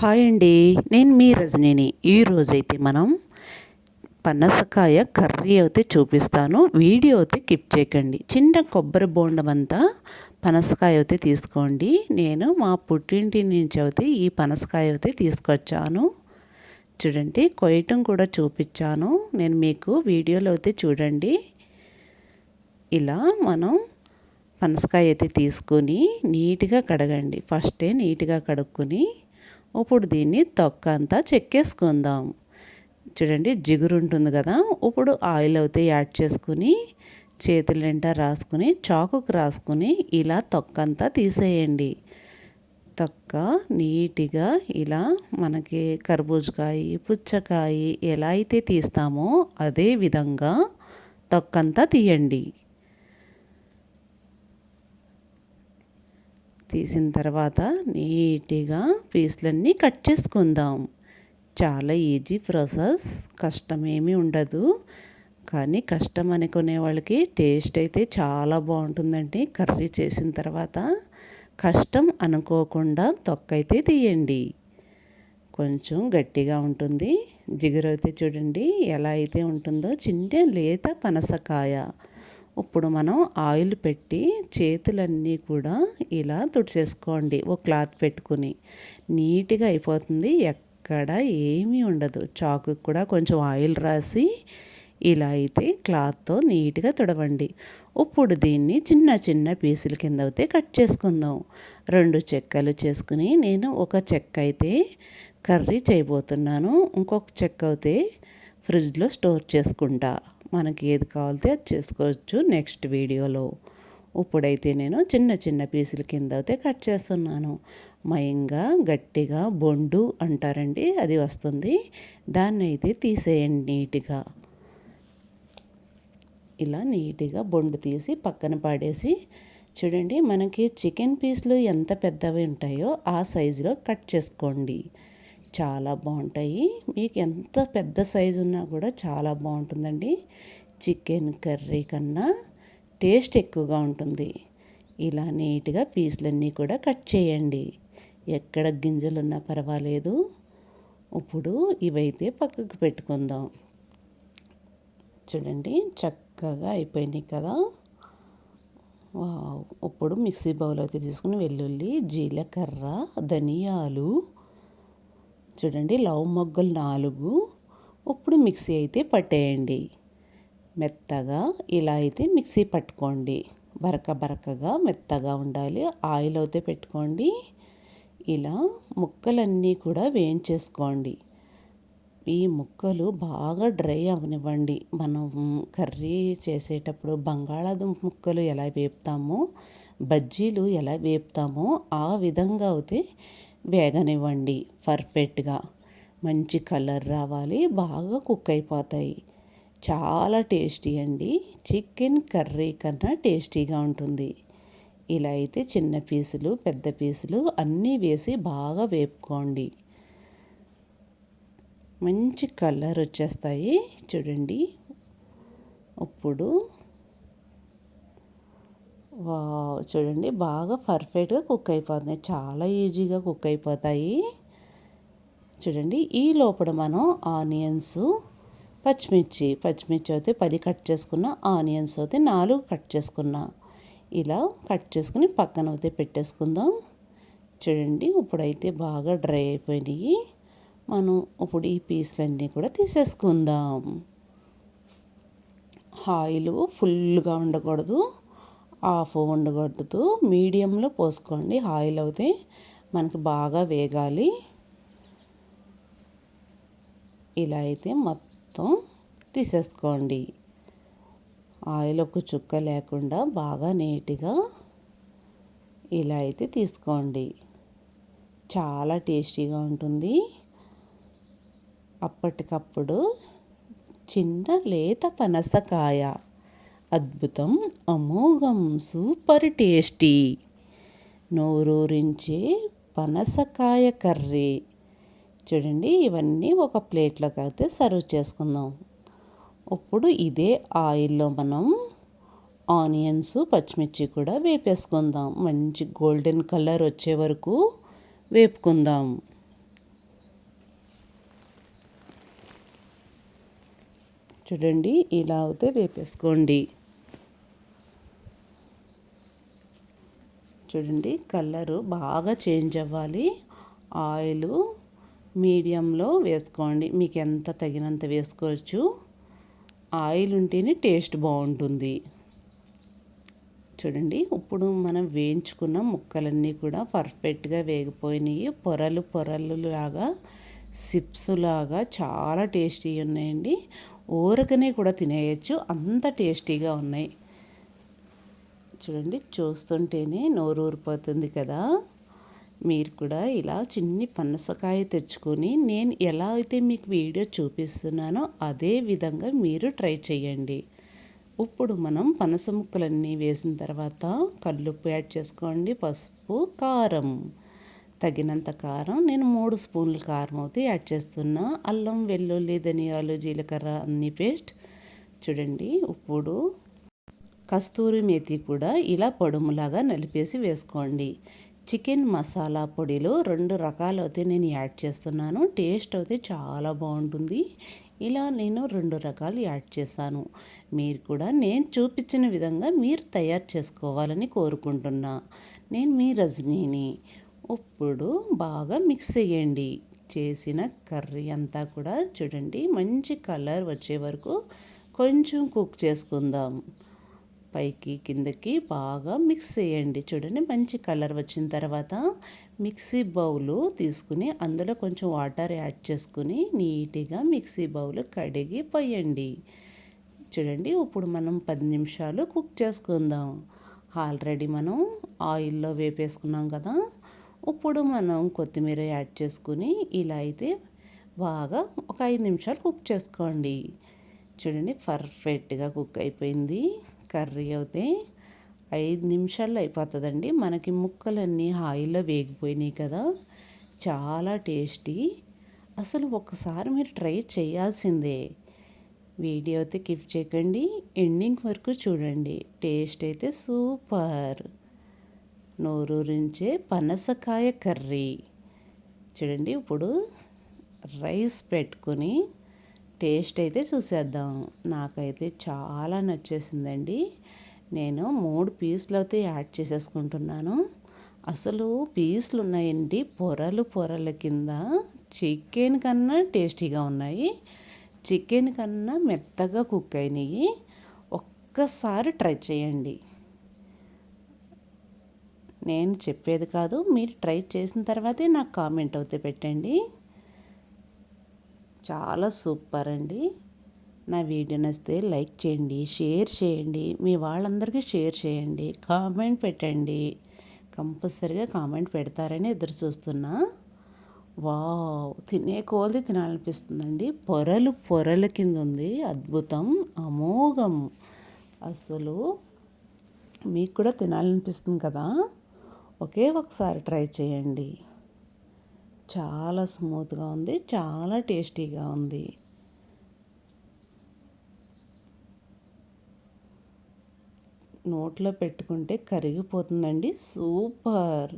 Hi అండి. నేను మీ రజనీని. ఈరోజైతే మనం పనసకాయ కర్రీ అయితే చూపిస్తాను. వీడియో అయితే కిప్ చేయకండి. చిన్న కొబ్బరి బోండం అంతా పనసకాయ అయితే తీసుకోండి. నేను మా పుట్టింటి నుంచి అయితే ఈ పనసకాయ అయితే తీసుకొచ్చాను. చూడండి కొయ్యటం కూడా చూపించాను. నేను మీకు వీడియోలో అయితే చూడండి. ఇలా మనం పనసకాయ అయితే తీసుకొని నీట్గా కడగండి. ఫస్టే నీట్గా కడుక్కొని ఇప్పుడు దీన్ని తొక్క అంతా చెక్కేసుకుందాం చూడండి జిగురు ఉంటుంది కదా ఇప్పుడు ఆయిల్ అయితే యాడ్ చేసుకుని చేతులు నిండా రాసుకుని చాకుకు రాసుకుని ఇలా తొక్క అంతా తీసేయండి. తొక్క నీట్గా ఇలా మనకి కర్బూజకాయ పుచ్చకాయ ఎలా అయితే తీస్తామో అదే విధంగా తొక్కంతా తీయండి. తీసిన తర్వాత నీట్గా పీసులన్నీ కట్ చేసుకుందాం. చాలా ఈజీ ప్రాసెస్. కష్టమేమీ ఉండదు. కానీ కష్టం అనుకునే వాళ్ళకి టేస్ట్ అయితే చాలా బాగుంటుందండి. కర్రీ చేసిన తర్వాత కష్టం అనుకోకుండా తొక్కైతే తీయండి. కొంచెం గట్టిగా ఉంటుంది. జిగురు అయితే చూడండి ఎలా అయితే ఉంటుందో చిన్న లేత పనసకాయ. ఇప్పుడు మనం ఆయిల్ పెట్టి చేతులన్నీ కూడా ఇలా తుడిచేసుకోండి. ఓ క్లాత్ పెట్టుకుని. నీట్గా అయిపోతుంది. ఎక్కడ ఏమీ ఉండదు. చాకు కూడా కొంచెం ఆయిల్ రాసి ఇలా అయితే క్లాత్తో నీట్గా తుడవండి. ఇప్పుడు దీన్ని చిన్న చిన్న పీసుల కింద అయితే కట్ చేసుకుందాం. రెండు చెక్కలు చేసుకుని నేను ఒక చెక్క అయితే కర్రీ చేయబోతున్నాను. ఇంకొక చెక్క అయితే ఫ్రిడ్జ్లో స్టోర్ చేసుకుంటా. మనకి ఏది కావాలితే అది చేసుకోవచ్చు. నెక్స్ట్ వీడియోలో ఇప్పుడైతే నేను చిన్న చిన్న పీసుల కింద అయితే కట్ చేస్తున్నాను. మయంగా గట్టిగా బొండు అంటారండి అది వస్తుంది. దాన్ని అయితే తీసేయండి నీట్గా. ఇలా నీట్గా బొండు తీసి పక్కన పాడేసి చూడండి మనకి చికెన్ పీసులు ఎంత పెద్దవి ఉంటాయో ఆ సైజులో కట్ చేసుకోండి. చాలా బాగుంటాయి. మీకు ఎంత పెద్ద సైజు ఉన్నా కూడా చాలా బాగుంటుందండి. చికెన్ కర్రీ కన్నా టేస్ట్ ఎక్కువగా ఉంటుంది. ఇలా నీట్గా పీసులన్నీ కూడా కట్ చేయండి. ఎక్కడ గింజలున్నా పర్వాలేదు. ఇప్పుడు ఇవైతే పక్కకు పెట్టుకుందాం. చూడండి చక్కగా అయిపోయినాయి కదా. ఇప్పుడు మిక్సీ బౌల్ అయితే తీసుకుని వెల్లుల్లి జీలకర్ర ధనియాలు చూడండి లవ్ మొగ్గలు నాలుగు. ఇప్పుడు మిక్సీ అయితే పట్టేయండి. మెత్తగా ఇలా అయితే మిక్సీ పట్టుకోండి. బరక బరకగా మెత్తగా ఉండాలి. ఆయిల్ అయితే పెట్టుకోండి. ఇలా ముక్కలన్నీ కూడా వేయించేసుకోండి. ఈ ముక్కలు బాగా డ్రై అవనివ్వండి. మనం కర్రీ చేసేటప్పుడు బంగాళాదుంప ముక్కలు ఎలా వేపుతామో బజ్జీలు ఎలా వేపుతామో ఆ విధంగా అయితే వేగనివ్వండి. పర్ఫెక్ట్గా. మంచి కలర్ రావాలి. బాగా కుక్ అయిపోతాయి. చాలా టేస్టీ అండి. చికెన్ కర్రీ కన్నా టేస్టీగా ఉంటుంది. ఇలా అయితే చిన్న పీసులు పెద్ద పీసులు అన్నీ వేసి బాగా వేపుకోండి. మంచి కలర్ వచ్చేస్తాయి. చూడండి. ఇప్పుడు చూడండి బాగా పర్ఫెక్ట్గా కుక్ అయిపోతున్నాయి. చాలా ఈజీగా కుక్ అయిపోతాయి. చూడండి ఈ లోపల మనం ఆనియన్స్ పచ్చిమిర్చి పచ్చిమిర్చి అయితే పది కట్ చేసుకున్న ఆనియన్స్ అయితే నాలుగు కట్ చేసుకున్నా. ఇలా కట్ చేసుకుని పక్కన అయితే పెట్టేసుకుందాం. చూడండి ఇప్పుడైతే బాగా డ్రై అయిపోయినాయి. మనం ఇప్పుడు ఈ పీసులన్నీ కూడా తీసేసుకుందాం. ఆయిల్ ఫుల్గా ఉండకూడదు. ఆఫ్ ఉండగొడుతూ మీడియంలో పోసుకోండి. ఆయిల్ అయితే మనకి బాగా వేగాలి. ఇలా అయితే మొత్తం తీసేసుకోండి. ఆయిల్ ఒక చుక్క లేకుండా బాగా నీట్గా ఇలా అయితే తీసుకోండి. చాలా టేస్టీగా ఉంటుంది. అప్పటికప్పుడు చిన్న లేత పనసకాయ అద్భుతం అమోఘం సూపర్ టేస్టీ. నోరూరించే పనసకాయ కర్రీ. చూడండి ఇవన్నీ ఒక ప్లేట్లోకి అయితే సర్వ్ చేసుకుందాం. ఇప్పుడు ఇదే ఆయిల్లో మనం ఆనియన్స్ పచ్చిమిర్చి కూడా వేపేసుకుందాం. మంచి గోల్డెన్ కలర్ వచ్చే వరకు వేపుకుందాం. చూడండి ఇలా అయితే వేపేసుకోండి. చూడండి కలరు బాగా చేంజ్ అవ్వాలి. ఆయిల్ మీడియంలో వేసుకోండి. మీకు ఎంత తగినంత వేసుకోవచ్చు. ఆయిల్ ఉంటేనే టేస్ట్ బాగుంటుంది. చూడండి ఇప్పుడు మనం వేయించుకున్న ముక్కలన్నీ కూడా పర్ఫెక్ట్గా వేగిపోయినాయి. పొరలు పొరలు లాగా సిప్స్ లాగా చాలా టేస్టీ ఉన్నాయండి. ఊరకనే కూడా తినేయచ్చు. అంత టేస్టీగా ఉన్నాయి. చూడండి చూస్తుంటేనే నోరు ఊరిపోతుంది కదా. మీరు కూడా ఇలా చిన్ని పనసకాయ తెచ్చుకొని నేను ఎలా అయితే మీకు వీడియో చూపిస్తున్నానో అదే విధంగా మీరు ట్రై చేయండి. ఇప్పుడు మనం పనస ముక్కలన్నీ వేసిన తర్వాత కల్లుప్పు యాడ్ చేసుకోండి పసుపు కారం. తగినంత కారం నేను మూడు స్పూన్లు కారం అయితే యాడ్ చేస్తున్నా. అల్లం వెల్లుల్లి ధనియాలు జీలకర్ర అన్ని పేస్ట్. చూడండి ఇప్పుడు కస్తూరి మేతి కూడా ఇలా పొడుములాగా నలిపేసి వేసుకోండి. చికెన్ మసాలా పొడిలో రెండు రకాలు అయితే నేను యాడ్ చేస్తున్నాను. టేస్ట్ అయితే చాలా బాగుంటుంది. ఇలా నేను రెండు రకాలు యాడ్ చేశాను. మీరు కూడా నేను చూపించిన విధంగా మీరు తయారు చేసుకోవాలని కోరుకుంటున్నా. నేను మీ రజనీని. ఇప్పుడు బాగా మిక్స్ చేయండి. చేసిన కర్రీ అంతా కూడా చూడండి మంచి కలర్ వచ్చే వరకు కొంచెం కుక్ చేసుకుందాం. పైకి కిందకి బాగా మిక్స్ చేయండి. చూడండి మంచి కలర్ వచ్చిన తర్వాత మిక్సీ బౌలు తీసుకుని అందులో కొంచెం వాటర్ యాడ్ చేసుకుని నీట్గా మిక్సీ బౌల్ కడిగి పోయండి చూడండి ఇప్పుడు మనం పది నిమిషాలు కుక్ చేసుకుందాం. ఆల్రెడీ మనం ఆయిల్లో వేపేసుకున్నాం కదా. ఇప్పుడు మనం కొత్తిమీర యాడ్ చేసుకుని ఇలా అయితే బాగా ఒక ఐదు నిమిషాలు కుక్ చేసుకోండి. చూడండి పర్ఫెక్ట్గా కుక్ అయిపోయింది. కర్రీ అయితే ఐదు నిమిషాల్లో అయిపోతుందండి. మనకి ముక్కలన్నీ ఆయిల్లో వేగిపోయినాయి కదా. చాలా టేస్టీ. అసలు ఒకసారి మీరు ట్రై చేయాల్సిందే. వీడియో అయితే గిఫ్ట్ చేయకండి. ఎండింగ్ వరకు చూడండి. టేస్ట్ అయితే సూపర్. నోరూరించే పనసకాయ కర్రీ. చూడండి ఇప్పుడు రైస్ పెట్టుకొని టేస్ట్ అయితే చూసేద్దాం. నాకైతే చాలా నచ్చేసిందండి. నేను మూడు పీసులు అయితే యాడ్ చేసేసుకుంటున్నాను. అసలు పీసులు ఉన్నాయండి పొరలు పొరల కింద చికెన్ కన్నా టేస్టీగా ఉన్నాయి. చికెన్ కన్నా మెత్తగా కుక్ అయినాయి. ఒక్కసారి ట్రై చేయండి. నేను చెప్పేది కాదు. మీరు ట్రై చేసిన తర్వాతే నాకు కామెంట్ అయితే పెట్టండి. చాలా సూపర్ అండి నా వీడియో నచ్చితే లైక్ చేయండి షేర్ చేయండి మీ వాళ్ళందరికీ షేర్ చేయండి కామెంట్ పెట్టండి. కంపల్సరిగా కామెంట్ పెడతారని ఎదురు చూస్తున్నా. వావ్! తినే కోది తినాలనిపిస్తుందండి. పొరలు పొరల కింద ఉంది అద్భుతం. అమోఘం. అసలు మీకు కూడా తినాలనిపిస్తుంది కదా? ఒకే ఒకసారి ట్రై చేయండి. చాలా స్మూత్గా ఉంది చాలా టేస్టీగా ఉంది. నోట్లో పెట్టుకుంటే కరిగిపోతుందండి సూపర్.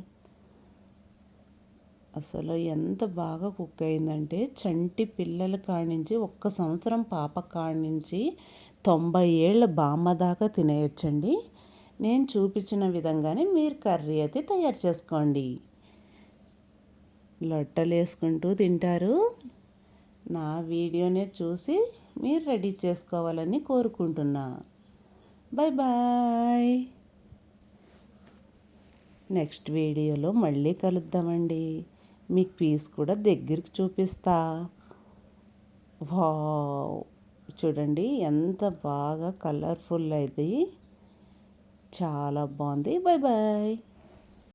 అసలు ఎంత బాగా కుక్ అయిందంటే చంటి పిల్లల కాడించి నుంచి ఒక్క సంవత్సరం పాప కాడించి నుంచి తొంభై ఏళ్ళ బామ్మ దాకా తినేయొచ్చండి. నేను చూపించిన విధంగానే మీరు కర్రీ అయితే తయారు చేసుకోండి. లొట్టలు వేసుకుంటూ తింటారు. నా వీడియోనే చూసి మీరు రెడీ చేసుకోవాలని కోరుకుంటున్నా. Bye bye. నెక్స్ట్ వీడియోలో మళ్ళీ కలుద్దామండి. మీకు పీస్ కూడా దగ్గరికి చూపిస్తా. వావ్. చూడండి ఎంత బాగా కలర్ఫుల్ అయితే చాలా బాగుంది. Bye bye.